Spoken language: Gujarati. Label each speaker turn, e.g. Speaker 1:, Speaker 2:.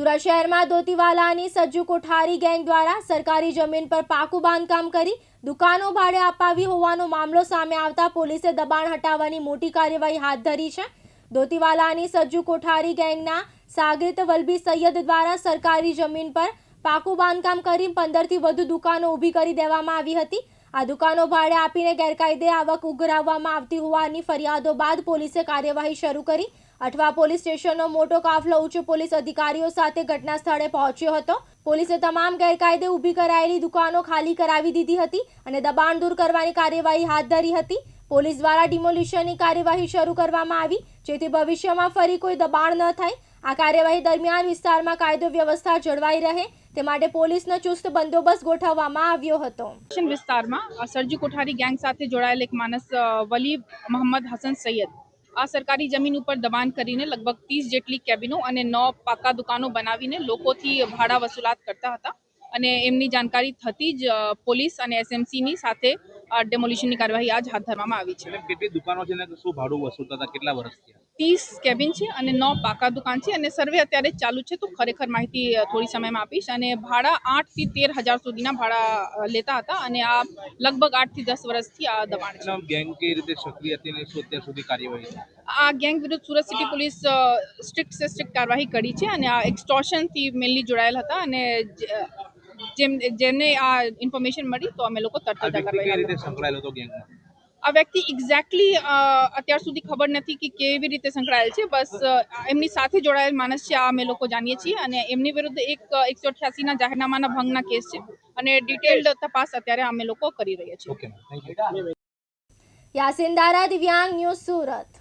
Speaker 1: સુરત શહેરમાં ધોતીવાલાની સજ્જુ કોઠારી ગેંગ દ્વારા સરકારી જમીન પર પાકું બાંધકામ કરી દુકાનો ભાડે અપાવી હોવાનો મામલો સામે આવતા પોલીસે દબાણ હટાવવાની મોટી કાર્યવાહી હાથ ધરી છે. ધોતીવાલાની સજ્જુ કોઠારી ગેંગના સાગરિત વલભી સૈયદ દ્વારા સરકારી જમીન પર પાકું બાંધકામ કરી પંદરથી વધુ દુકાનો ઊભી કરી દેવામાં આવી હતી. આ દુકાનો ભાડે આપીને ગેરકાયદે આવક ઉઘરાવવામાં આવતી હોવાની ફરિયાદો બાદ પોલીસે કાર્યવાહી શરૂ કરી. અઠવા પોલીસ સ્ટેશનનો મોટો કાફલો ઉચ્ચ પોલીસ અધિકારીઓ સાથે ઘટના સ્થળે પહોંચ્યો હતો. પોલીસે તમામ ગેરકાયદે ઊભી કરાયેલી દુકાનો ખાલી કરાવી દીધી હતી અને દબાણ દૂર કરવાની કાર્યવાહી હાથ ધરી હતી. પોલીસ દ્વારા ડિમોલિશનની કાર્યવાહી શરૂ કરવામાં આવી, જેથી ભવિષ્યમાં ફરી કોઈ દબાણ ન થાય. આ કાર્યવાહી દરમિયાન વિસ્તારમાં કાયદો વ્યવસ્થા જળવાઈ રહે, તે માટે પોલીસનો ચુસ્ત બંદોબસ્ત ગોઠવવામાં આવ્યો હતો.
Speaker 2: વિસ્તારમાં સરજી કોઠારી ગેંગ સાથે જોડાયેલ એક માણસ વલી મોહમ્મદ હસન સૈયદ. આ સરકારી જમીન ઉપર દબાણ કરીને લગભગ ત્રીસ જેટલી કેબિનો અને નવ પાકા દુકાનો બનાવીને લોકોથી ભાડા વસૂલાત કરતા હતા. અને એમની જાણકારી થતી જ પોલીસ અને એસએમસીની સાથે ડેમોલિશનની કાર્યવાહી આજ હાથ ધરવામાં આવી છે.
Speaker 3: કેટલી દુકાનો છે ને શું ભાડું વસૂલતા હતા? કેટલા વર્ષથી
Speaker 2: ત્રીસ કેબિન છે અને નવ પાકા દુકાન છે અને સર્વે અત્યારે ચાલુ છે તો ખરેખર માહિતી થોડી સમયમાં આપીશ. અને ભાડા આઠથી તેર હજાર સુધીના ભાડા લેતા હતા અને આ લગભગ આઠથી દસ વર્ષથી આ દબાણ છે.
Speaker 3: ગેંગ કઈ રીતે સક્રિય હતી અને શું અત્યાર સુધી કાર્યવાહી
Speaker 2: આ ગેંગ વિરુદ્ધ સુરત સિટી પોલીસ સ્ટ્રિક્ટ સે સ્ટ્રિક્ટ કાર્યવાહી કરી છે અને આ એક્સટોર્શનથી મેનલી જોડાયેલ હતા અને જેમ જેમને આ ઇન્ફોર્મેશન મળી તો અમે લોકો તરત જ આ
Speaker 3: વ્યક્તિ
Speaker 2: એક્ઝેક્ટલી અત્યાર સુધી ખબર નથી કે કેવી રીતે સંકળાયેલ છે. બસ એમની સાથે જોડાયેલ માણસ છે આ અમે લોકો જાણીએ છીએ. અને એમની વિરુદ્ધ એક એકસો અઠ્યાસીના જાહેરનામાના ભંગના કેસ છે. અને ડિટેલ્ડ તપાસ અત્યારે અમે લોકો કરી રહ્યા છીએ.
Speaker 3: Okay thank you
Speaker 1: Yasin Dara Divyang news Surat.